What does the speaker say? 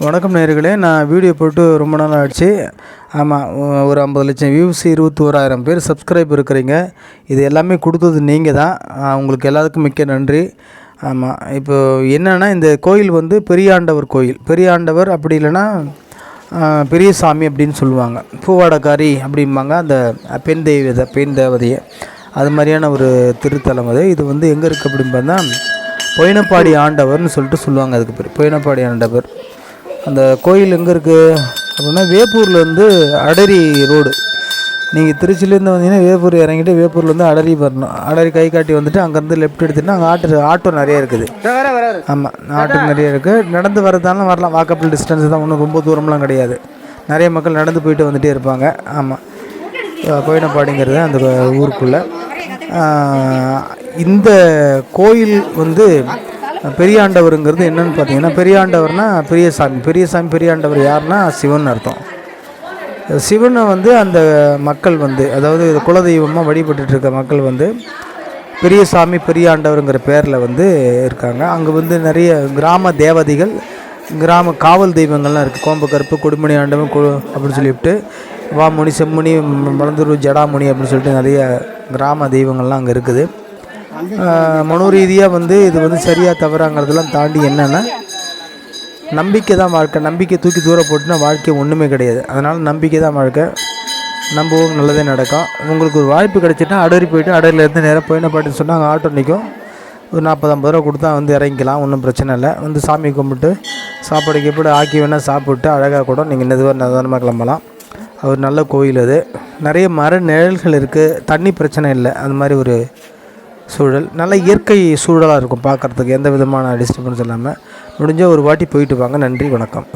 வணக்கம் நேர்களே நான் வீடியோ போட்டு ரொம்ப நாள் ஆயிடுச்சு ஆமாம் ஒரு ஐம்பது லட்சம் வியூஸ் இருபத்தி ஓராயிரம் பேர் சப்ஸ்கிரைப் இருக்கிறீங்க. இது எல்லாமே கொடுத்தது நீங்கள் தான் உங்களுக்கு எல்லாத்துக்கும் மிக்க நன்றி. ஆமாம் இப்போ என்னென்னா இந்த கோயில் வந்து பெரியாண்டவர் கோயில். பெரியாண்டவர் அப்படி இல்லைன்னா பெரிய பெரியசாமி அப்படின்னு சொல்லுவாங்க. பூவாடக்காரி அப்படிம்பாங்க. அந்த பெண் தெய்வதை பெண் தேவதையை. அது மாதிரியான ஒரு திருத்தலம் அது. இது வந்து எங்கே இருக்குது அப்படின்னு பார்த்தா பொயினப்பாடி ஆண்டவர்னு சொல்லிட்டு சொல்லுவாங்க. அதுக்கு பேர். பொயினப்பாடி ஆண்டவர். அந்த கோயில் எங்கே இருக்குது அப்படின்னா வேப்பூர்லேருந்து அடரி ரோடு. நீங்கள் திருச்சிலேருந்து வந்தீங்கன்னா வேப்பூர் இறங்கிட்டு வேப்பூர்லேருந்து அடரி வரணும். அடரி கை காட்டி வந்துட்டு அங்கேருந்து லெஃப்ட் எடுத்துட்டு அங்கே ஆட்டோ ஆட்டோ நிறைய இருக்குது. ஆமாம் ஆட்டோ நிறைய இருக்குது நடந்து வரதாலும் வரலாம். வாக்கப்பிள் டிஸ்டன்ஸ் தான். ஒன்றும் ரொம்ப தூரம்லாம் கிடையாது. நிறைய மக்கள் நடந்து போயிட்டு வந்துட்டே இருப்பாங்க. ஆமாம் கோயினப்பாடிங்கிறது அந்த ஊருக்குள்ளே. இந்த கோயில் வந்து பெரியாண்டவருங்கிறது என்னன்னு பார்த்தீங்கன்னா பெரியாண்டவர்னா பெரியசாமி பெரியசாமி பெரியாண்டவர் யாருன்னா சிவன் அர்த்தம். சிவனை வந்து அந்த மக்கள் வந்து அதாவது குலதெய்வமாக வழிபட்டுட்டு இருக்க மக்கள் வந்து பெரியசாமி பெரியாண்டவருங்கிற பேரில் வந்து இருக்காங்க. அங்கே வந்து நிறைய கிராம தேவதைகள் கிராம காவல் தெய்வங்கள்லாம் இருக்குது கோம்பக்கருப்பு கொடுமணி ஆண்டவன் கு அப்படின்னு சொல்லிவிட்டு வாமுனி செம்முனி மலந்தூர் ஜடாமுனி அப்படின்னு சொல்லிட்டு நிறைய கிராம தெய்வங்கள்லாம் அங்கே இருக்குது. மனோ மனோரீதியாக வந்து இது வந்து சரியாக தவறாங்கிறதெல்லாம் தாண்டி என்னென்னா நம்பிக்கை தான் வாழ்க்கை. நம்பிக்கை தூக்கி தூர போட்டுனா வாழ்க்கை ஒன்றுமே கிடையாது. அதனால் நம்பிக்கை தான் வாழ்க்கை. நம்பவும் நல்லதே நடக்கும். உங்களுக்கு ஒரு வாய்ப்பு கிடைச்சிட்டா அடரி போயிட்டு அடரிலேருந்து நேராக போயின பாட்டுன்னு சொன்னால் அங்கே ஆட்டோ நிற்கும் ஒரு நாற்பது ஐம்பது ரூபா கொடுத்தா வந்து இறங்கிக்கலாம் ஒன்றும் பிரச்சனை இல்லை. வந்து சாமி கும்பிட்டு சாப்பாடு கீப்பாடு ஆக்கி வேணால் சாப்பிட்டு அழகாக கூட நீங்கள் மெதுவாக நிதானமாக கிளம்பலாம். அது நல்ல கோயில் அது. நிறைய மர நிழல்கள் இருக்குது தண்ணி பிரச்சனை இல்லை. அந்த மாதிரி ஒரு சூழல். நல்ல இயற்கை சூழலாக இருக்கும் பார்க்குறதுக்கு எந்த விதமான டிஸ்டர்பன்ஸ் இல்லாமல் முடிஞ்ச ஒரு வாட்டி போயிட்டு வாங்க. நன்றி வணக்கம்.